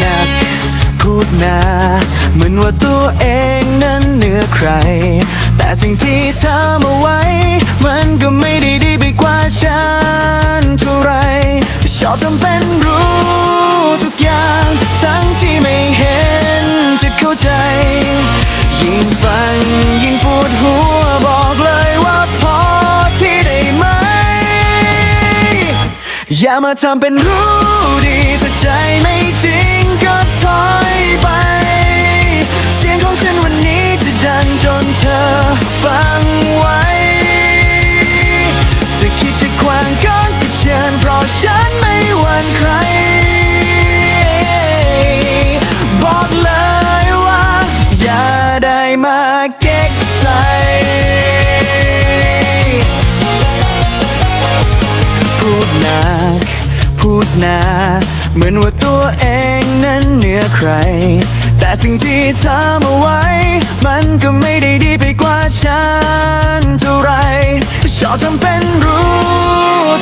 หนัก พูดนาเหมือนว่าตัวเองนั้นเหนือใคร แต่สิ่งที่เธอมาไว้ มันก็ไม่ได้ดีไปกว่าฉันเท่าไรชอบทำเป็นรู้ทุกอย่าง ทั้งที่ไม่เห็นจะเข้าใจ ยิ่งฟังยิ่งปวดหัวบอกเลยว่าพอที่ได้ไหม อย่ามาทำเป็นรู้ดีถ้าใจไม่ เก๊กใสพูดหนักพูดหนาเหมือนว่าตัวเองนั้นเหนือใคร แต่สิ่งที่เอาไว้ มันก็ไม่ได้ดีไปกว่าฉันเท่าไรชอบทำเป็นรู้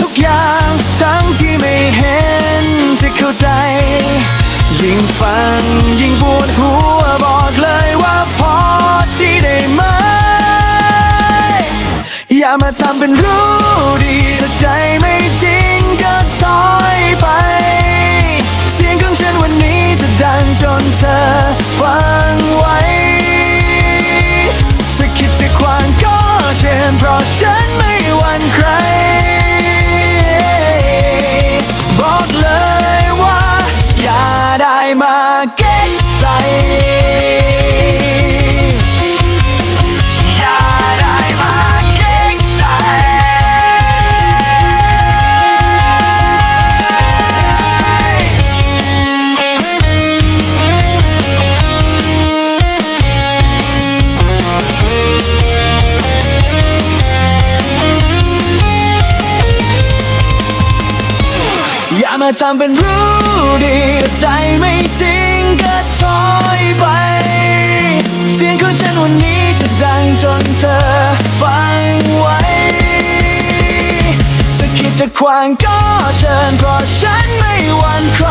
ทุกอย่าง ทั้งที่ไม่เห็นจะเข้าใจ ยิ่งฟังยิ่งปวดหัว มาทำเป็นรู้ดีถ้าใจไม่จริงก็ถอยไป เสียงของฉันวันนี้จะดังจนเธอฟังไว้ จะคิดจะควางก็เชิญเพราะฉัน มาทำเป็นรู้ดีแต่ใจไม่จริงก็ถอยไป เสียงของฉันวันนี้จะดังจนเธอฟังไว้จะคิดจะขวางก็เชิญเพราะฉันไม่หวั่นใคร